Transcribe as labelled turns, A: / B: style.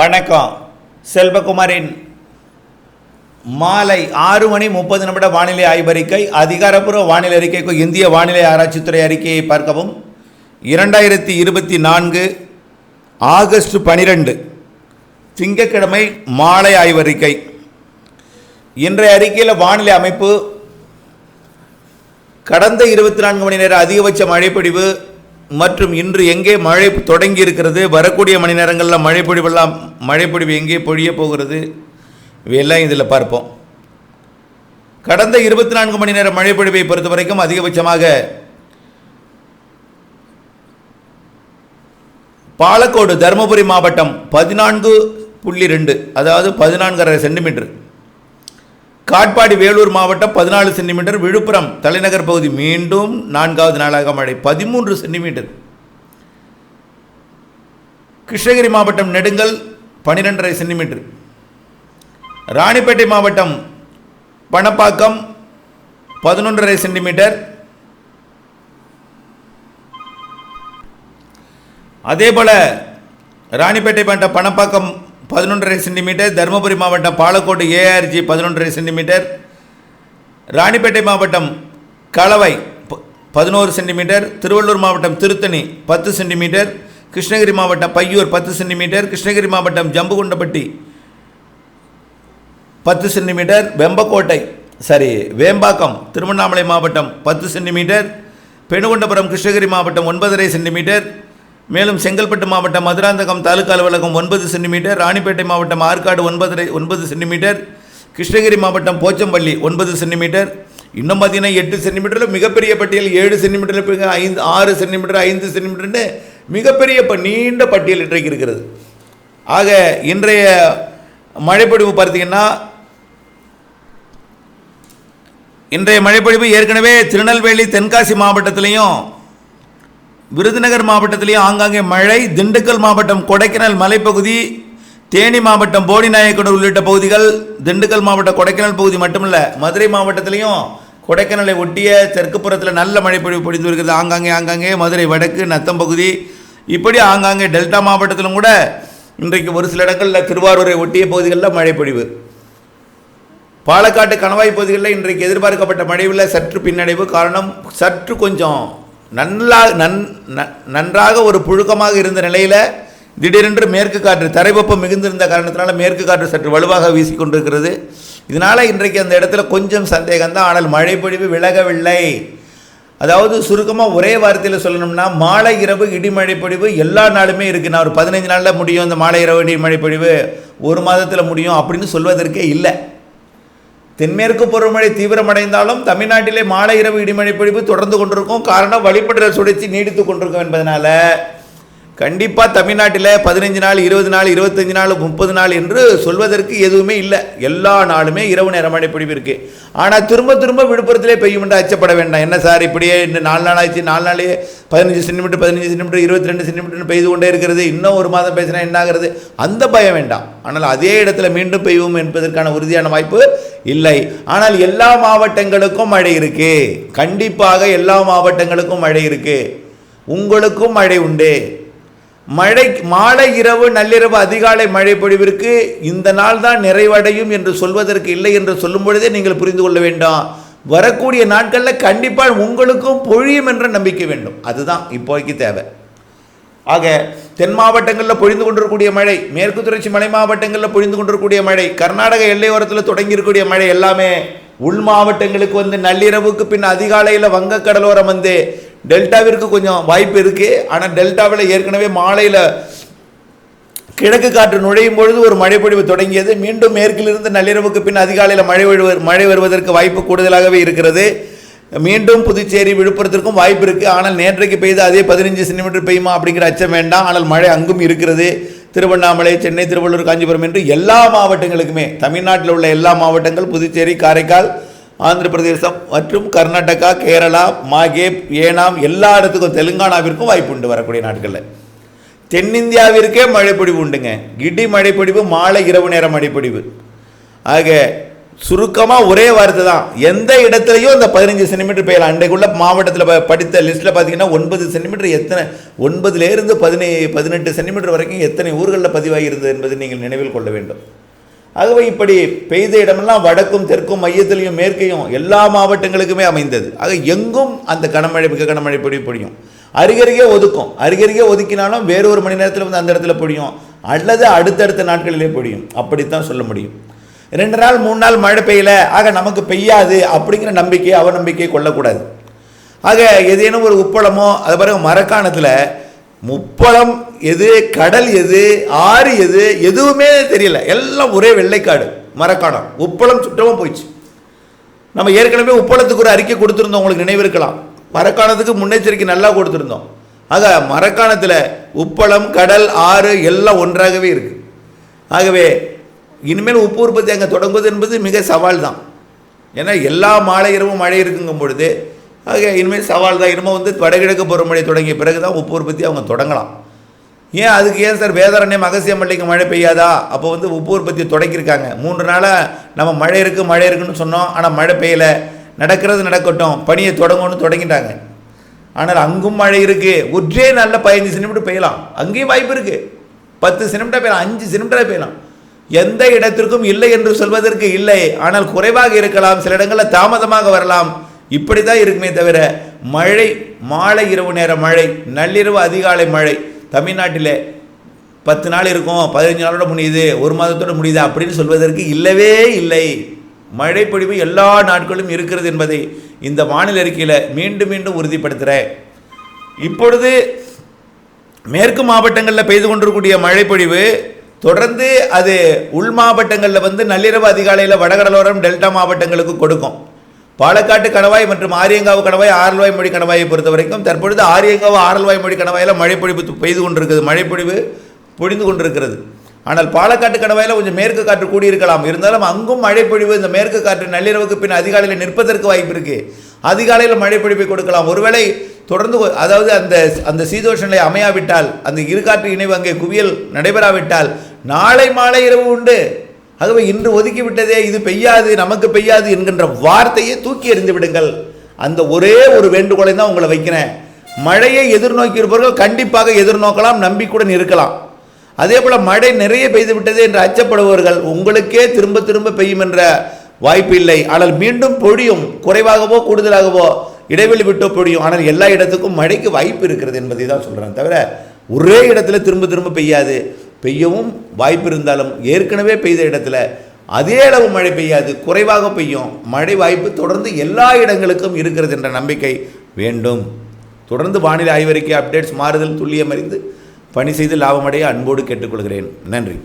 A: வணக்கம். செல்வகுமாரின் மாலை ஆறு மணி முப்பது நிமிட வானிலை ஆய்வறிக்கை அதிகாரப்பூர்வ வானிலை அறிக்கைக்கு இந்திய வானிலை ஆராய்ச்சித்துறை அறிக்கையை பார்க்கவும். இரண்டாயிரத்தி இருபத்தி நான்கு ஆகஸ்ட் பனிரெண்டு திங்கக்கிழமை மாலை ஆய்வறிக்கை. இன்றைய அறிக்கையில் வானிலை அமைப்பு கடந்த இருபத்தி நான்கு மணி நேர அதிகபட்ச மழைப்பொழிவு மற்றும் இன்று எங்கே மழை தொடங்கி இருக்கிறது வரக்கூடிய மணி நேரங்களில் மழைப்பொழிவெல்லாம் மழைப்பொழிவு எங்கே பொழிய போகிறது? இவையெல்லாம் இதில் பார்ப்போம். கடந்த இருபத்தி நான்கு மணி நேர மழைப்பொழிவை பொறுத்த வரைக்கும் அதிகபட்சமாக பாலக்கோடு தருமபுரி மாவட்டம் பதினான்கு புள்ளி ரெண்டு அதாவது பதினான்கரை சென்டிமீட்டர். காட்பாடி வேலூர் மாவட்டம் பதினாலு சென்டிமீட்டர் விழுப்புரம் தலைநகர் பகுதி மீண்டும் நான்காவது நாளாக மழை பதிமூன்று சென்டிமீட்டர். கிருஷ்ணகிரி மாவட்டம் நெடுங்கல் பன்னிரெண்டரை சென்டிமீட்டர். ராணிப்பேட்டை மாவட்டம் பணப்பாக்கம் பதினொன்றரை சென்டிமீட்டர். அதேபோல் ராணிப்பேட்டை மாவட்டம் பணப்பாக்கம் பதினொன்றரை சென்டிமீட்டர். தருமபுரி மாவட்டம் பாலக்கோடு ஏஆர்ஜி பதினொன்றரை சென்டிமீட்டர். ராணிப்பேட்டை மாவட்டம் களவை ப- பதினோரு சென்டிமீட்டர். திருவள்ளூர் மாவட்டம் திருத்தணி பத்து சென்டிமீட்டர். கிருஷ்ணகிரி மாவட்டம் பையூர் பத்து சென்டிமீட்டர். கிருஷ்ணகிரி மாவட்டம் ஜம்புகுண்டப்பட்டி பத்து சென்டிமீட்டர். வெம்பக்கோட்டை சாரி வேம்பாக்கம் திருவண்ணாமலை மாவட்டம் பத்து சென்டிமீட்டர். பெணுகொண்டபுரம் கிருஷ்ணகிரி மாவட்டம் ஒன்பதரை சென்டிமீட்டர். மேலும் செங்கல்பட்டு மாவட்டம் மதுராந்தகம் தாலுக்கா அலுவலகம் ஒன்பது சென்டிமீட்டர் ராணிப்பேட்டை மாவட்டம் ஆற்காடு ஒன்பதரை ஒன்பது சென்டிமீட்டர் கிருஷ்ணகிரி மாவட்டம் போச்சம்பள்ளி ஒன்பது சென்டிமீட்டர். இன்னும் பார்த்தீங்கன்னா எட்டு சென்டிமீட்டரில் மிகப்பெரிய பட்டியல் ஏழு சென்டிமீட்டரில் பிறகு ஐந்து ஆறு சென்டிமீட்டர் ஐந்து சென்டிமீட்டர்னு மிகப்பெரிய இப்போ நீண்ட பட்டியல் இன்றைக்கு இருக்கிறது. ஆக இன்றைய மழைப்பொழிவு பார்த்தீங்கன்னா இன்றைய மழைப்பொழிவு ஏற்கனவே திருநெல்வேலி தென்காசி மாவட்டத்திலையும் விருதுநகர் மாவட்டத்திலையும் ஆங்காங்கே மழை திண்டுக்கல் மாவட்டம் கொடைக்கானல் மலைப்பகுதி தேனி மாவட்டம் போடிநாயக்கடு உள்ளிட்ட பகுதிகள் திண்டுக்கல் மாவட்டம் கொடைக்கானல் பகுதி மட்டுமல்ல மதுரை மாவட்டத்திலையும் கொடைக்கானலை ஒட்டிய தெற்கு புறத்தில் நல்ல மழைப்பொழிவு பொழிந்து வருகிறது. ஆங்காங்கே ஆங்காங்கே மதுரை வடக்கு நத்தம் பகுதி. இப்படி ஆங்காங்கே டெல்டா மாவட்டத்திலும் கூட இன்றைக்கு ஒரு சில இடங்களில் திருவாரூரை ஒட்டிய பகுதிகளில் மழைப்பொழிவு பாலக்காட்டு கணவாய் பகுதிகளில் இன்றைக்கு எதிர்பார்க்கப்பட்ட மழைவில் சற்று பின்னடைவு. காரணம் சற்று கொஞ்சம் நல்லா நன் ந- நன்றாக ஒரு புழுக்கமாக இருந்த நிலையில் திடீரென்று மேற்கு காற்று தரைவெப்பம் மிகுந்திருந்த காரணத்தினால மேற்கு காற்று சற்று வலுவாக வீசிக்கொண்டிருக்கிறது. இதனால் இன்றைக்கு அந்த இடத்துல கொஞ்சம் சந்தேகம்தான். ஆனால் மழை பொழிவு விலகவில்லை. அதாவது சுருக்கமாக ஒரே வார்த்தையில் சொல்லணும்னா மாலை இரவு இடிமழை பொழிவு எல்லா நாளுமே இருக்குது நான் ஒரு பதினைஞ்சு நாளில் முடியும் இந்த மாலை இரவு இடிமழை பொழிவு. ஒரு மாதத்தில் முடியும் அப்படின்னு சொல்வதற்கே இல்லை. தென்மேற்கு பருவமழை தீவிரமடைந்தாலும் தமிழ்நாட்டிலே மாலை இரவு இடிமழை பொழிவு தொடர்ந்து கொண்டிருக்கும். காரணம் வழிபடுற சுழற்சி நீடித்து கொண்டிருக்கும் என்பதனால கண்டிப்பாக தமிழ்நாட்டில் பதினஞ்சு நாள் இருபது நாள் இருபத்தஞ்சி நாள் முப்பது நாள் என்று சொல்வதற்கு எதுவுமே இல்லை. எல்லா நாளுமே இரவு நேர மழை இருக்குது ஆனால் திரும்ப திரும்ப விழுப்புரத்திலே பெய்யும் என்று அச்சப்பட வேண்டாம். என்ன சார் இப்படியே இன்னும் நாலு நாள் ஆச்சு? நாலு நாளே பதினஞ்சு சென்டிமீட்டர் பதினஞ்சு சென்டிமீட்டர் இருபத்தி ரெண்டு சென்டிமீட்டர் பெய்து கொண்டே இருக்கிறது. இன்னும் ஒரு மாதம் பேசினா என்ன ஆகிறது? அந்த பயம் வேண்டாம். ஆனால் அதே இடத்துல மீண்டும் பெய்யும் என்பதற்கான உறுதியான வாய்ப்பு இல்லை. ஆனால் எல்லா மாவட்டங்களுக்கும் மழை இருக்குது கண்டிப்பாக எல்லா மாவட்டங்களுக்கும் மழை இருக்குது உங்களுக்கும் மழை உண்டு. மழை மாலை இரவு நள்ளிரவு அதிகாலை மழை பொழிவிற்கு இந்த நாள் தான் நிறைவடையும் என்று சொல்வதற்கு இல்லை என்று சொல்லும் பொழுதே நீங்கள் புரிந்து கொள்ள வேண்டும். வரக்கூடிய நாட்களில் கண்டிப்பாக உங்களுக்கும் பொழியும் என்ற நம்பிக்கை வேண்டும். அதுதான் இப்போதைக்கு தேவை. ஆக தென் மாவட்டங்களில் பொழிந்து கொண்டிருக்கக்கூடிய மழை மேற்கு தொடர்ச்சி மலை மாவட்டங்களில் பொழிந்து கொண்டிருக்கக்கூடிய மழை கர்நாடக எல்லையோரத்தில் தொடங்கியிருக்கக்கூடிய மழை எல்லாமே உள் மாவட்டங்களுக்கு வந்து நள்ளிரவுக்கு பின் அதிகாலையில் வங்கக்கடலோரம் வந்து டெல்டாவிற்கு கொஞ்சம் வாய்ப்பு இருக்கு. ஆனால் டெல்டாவில் ஏற்கனவே மாலையில் கிழக்கு காற்று நுழையும் பொழுது ஒரு மழைப்பொழிவு தொடங்கியது. மீண்டும் மேற்கிலிருந்து நள்ளிரவுக்கு பின் அதிகாலையில் மழை மழை வருவதற்கு வாய்ப்பு கூடுதலாகவே இருக்கிறது. மீண்டும் புதுச்சேரி விழுப்புரத்திற்கும் வாய்ப்பு இருக்குது ஆனால் நேற்றைக்கு பெய்து அதே பதினஞ்சு சென்டிமீட்டர் பெய்யுமா அப்படிங்கிற அச்சம் வேண்டாம். ஆனால் மழை அங்கும் இருக்கிறது. திருவண்ணாமலை சென்னை திருவள்ளூர் காஞ்சிபுரம் என்று எல்லா மாவட்டங்களுக்குமே தமிழ்நாட்டில் உள்ள எல்லா மாவட்டங்கள் புதுச்சேரி காரைக்கால் ஆந்திர பிரதேசம் மற்றும் கர்நாடகா கேரளா மாகேப் ஏனாம் எல்லா இடத்துக்கும் தெலுங்கானாவிற்கும் வாய்ப்பு உண்டு வரக்கூடிய நாட்களில். தென்னிந்தியாவிற்கே மழைப்பொழிவு உண்டுங்க. இடி மழைப்பொழிவு மாலை இரவு நேர மழைப்பொழிவு. ஆக சுருக்கமாக ஒரே வார்த்தை தான். எந்த இடத்துலையும் அந்த பதினஞ்சு சென்டிமீட்டர் பெய்யலாம் அன்றைக்குள்ள மாவட்டத்தில் ப- படித்த லிஸ்ட்டில் பார்த்தீங்கன்னா ஒன்பது சென்டிமீட்டர் எத்தனை ஒன்பதுலேருந்து பதினே பதினெட்டு சென்டிமீட்டர் வரைக்கும் எத்தனை ஊர்களில் பதிவாகி இருந்தது என்பதை நீங்கள் நினைவில் கொள்ள வேண்டும். ஆகவே இப்படி பெய்த இடமெல்லாம் வடக்கும் தெற்கும் மையத்திலையும் மேற்கையும் எல்லா மாவட்டங்களுக்குமே அமைந்தது. ஆக எங்கும் அந்த கனமழை மிக கனமழை பொடி பொழியும் அருகருகே ஒதுக்கும். அருகருகே ஒதுக்கினாலும் வேறொரு மணி நேரத்தில் வந்து அந்த இடத்துல பொழியும் அல்லது அடுத்தடுத்த நாட்களிலே பொழியும் அப்படித்தான் சொல்ல முடியும். ரெண்டு நாள் மூணு நாள் மழை பெய்யல. ஆக நமக்கு பெய்யாது அப்படிங்கிற நம்பிக்கை அவநம்பிக்கை கொள்ளக்கூடாது. ஆக ஏதேனும் ஒரு உப்பளமோ அது பிறகு மரக்காணத்தில் முப்பளம் எது கடல் எது ஆறு எது எதுவுமே தெரியல. எல்லாம் ஒரே வெள்ளைக்காடு மரக்காணம் உப்பளம் சுத்தமாக போயிடுச்சு. நம்ம ஏற்கனவே உப்பளத்துக்கு ஒரு அறிக்கை கொடுத்துருந்தோம் உங்களுக்கு நினைவு இருக்கலாம். மரக்காணத்துக்கு முன்னெச்சரிக்கை நல்லா கொடுத்துருந்தோம். ஆக மரக்காணத்தில் உப்பளம் கடல் ஆறு எல்லாம் ஒன்றாகவே இருக்கு. ஆகவே இனிமேல் உப்பு உற்பத்தி அங்கே தொடங்குவது என்பது மிக சவால் தான் ஏன்னா எல்லா மாலை இரவும் மழை இருக்குங்கும் பொழுது ஆக இனிமேல் சவால் தான் இனிமேல் வந்து வடகிழக்கு பருவமழை தொடங்கிய பிறகு தான் உப்பு உற்பத்தி அவங்க தொடங்கலாம். ஏன் அதுக்கு ஏன் சார் வேதாரண்யம் அகசியமல்லிக்கு மழை பெய்யாதா? அப்போ வந்து உப்பு உற்பத்தி தொடக்கியிருக்காங்க. மூன்று நாளாக நம்ம மழை இருக்குது மழை இருக்குன்னு சொன்னோம் ஆனால் மழை பெய்யலை. நடக்கிறது நடக்கட்டும் பணியை தொடங்கணும்னு தொடங்கிட்டாங்க. ஆனால் அங்கும் மழை இருக்குது ஒற்றே நாளில் பதினஞ்சு சென்டிமீட்டர் பெய்யலாம். அங்கேயும் வாய்ப்பு இருக்குது பத்து சென்டிமீட்டர் பெய்யலாம் அஞ்சு சென்டிமீட்டர் பெய்யலாம். எந்த இடத்திற்கும் இல்லை என்று சொல்வதற்கு இல்லை. ஆனால் குறைவாக இருக்கலாம். சில இடங்களில் தாமதமாக வரலாம். இப்படி தான் இருக்குமே தவிர மழை மாலை இரவு நேர மழை நள்ளிரவு அதிகாலை மழை தமிழ்நாட்டில் பத்து நாள் இருக்கும் பதினஞ்சு நாளோட முடியுது ஒரு மாதத்தோட முடியுது அப்படின்னு சொல்வதற்கு இல்லவே இல்லை. மழை பொழிவு எல்லா நாட்களும் இருக்கிறது என்பதை இந்த வானிலை அறிக்கையில் மீண்டும் மீண்டும் உறுதிப்படுத்துகிறேன் இப்பொழுது மேற்கு மாவட்டங்களில் பெய்து கொண்டிருக்கக்கூடிய மழைப்பொழிவு தொடர்ந்து அது உள் மாவட்டங்களில் வந்து நள்ளிரவு அதிகாலையில் வடகடலோரம் டெல்டா மாவட்டங்களுக்கு கொடுக்கும். பாலக்காட்டு கணவாய் மற்றும் ஆரியங்காவு கணவாய் ஆரல்வாய் மொழி கணவாயை பொறுத்த வரைக்கும் தற்பொழுது ஆரியங்காவு ஆரல்வாய் மொழி கணவாயில் மழைப்பொழிவு பெய்து கொண்டிருக்கிறது மழைப்பொழிவு பொழிந்து கொண்டிருக்கிறது. ஆனால் பாலக்காட்டு கணவாயில் கொஞ்சம் மேற்கு காற்று கூடியிருக்கலாம். இருந்தாலும் அங்கும் மழைப்பொழிவு இந்த மேற்கு காற்று நள்ளிரவுக்கு பின் அதிகாலையில் நிற்பதற்கு வாய்ப்பு இருக்கு. அதிகாலையில் மழைப்பொழிவை கொடுக்கலாம். ஒருவேளை தொடர்ந்து அதாவது அந்த அந்த சீதோஷ நிலை அமையாவிட்டால் அந்த இருகாற்று இணைவு அங்கே குவியல் நடைபெறாவிட்டால் நாளை மாலை இரவு உண்டு. ஆகவே இன்று ஒதுக்கி விட்டதே இது பெய்யாது நமக்கு பெய்யாது என்கின்ற வார்த்தையை தூக்கி எறிந்து விடுங்கள். அந்த ஒரே ஒரு வேண்டுகோளை தான் உங்களை வைக்கிறேன். மழையை எதிர்நோக்கி இருப்பவர்கள் கண்டிப்பாக எதிர்நோக்கலாம் நம்பிக்கையுடன் இருக்கலாம். அதே போல் மழை நிறைய பெய்து விட்டது என்று அச்சப்படுபவர்கள் உங்களுக்கே திரும்ப திரும்ப பெய்யும் என்ற வாய்ப்பு இல்லை. ஆனால் மீண்டும் பொழியும் குறைவாகவோ கூடுதலாகவோ இடைவெளி விட்டோ பொழியும். ஆனால் எல்லா இடத்துக்கும் மழைக்கு வாய்ப்பு இருக்கிறது என்பதை தான் சொல்கிறேன் தவிர ஒரே இடத்துல திரும்ப திரும்ப பெய்யாது. பெய்யவும் வாய்ப்பு இருந்தாலும் ஏற்கனவே பெய்த இடத்துல அதே அளவு மழை பெய்யாது குறைவாக பெய்யும். மழை வாய்ப்பு தொடர்ந்து எல்லா இடங்களுக்கும் இருக்கிறது என்ற நம்பிக்கை வேண்டும். தொடர்ந்து வானிலை ஆய்வறிக்கை அப்டேட்ஸ் மாறுதல் துல்லியம் அறிந்து பணி செய்து லாபமடைய அன்போடு கேட்டுக்கொள்கிறேன். நன்றி.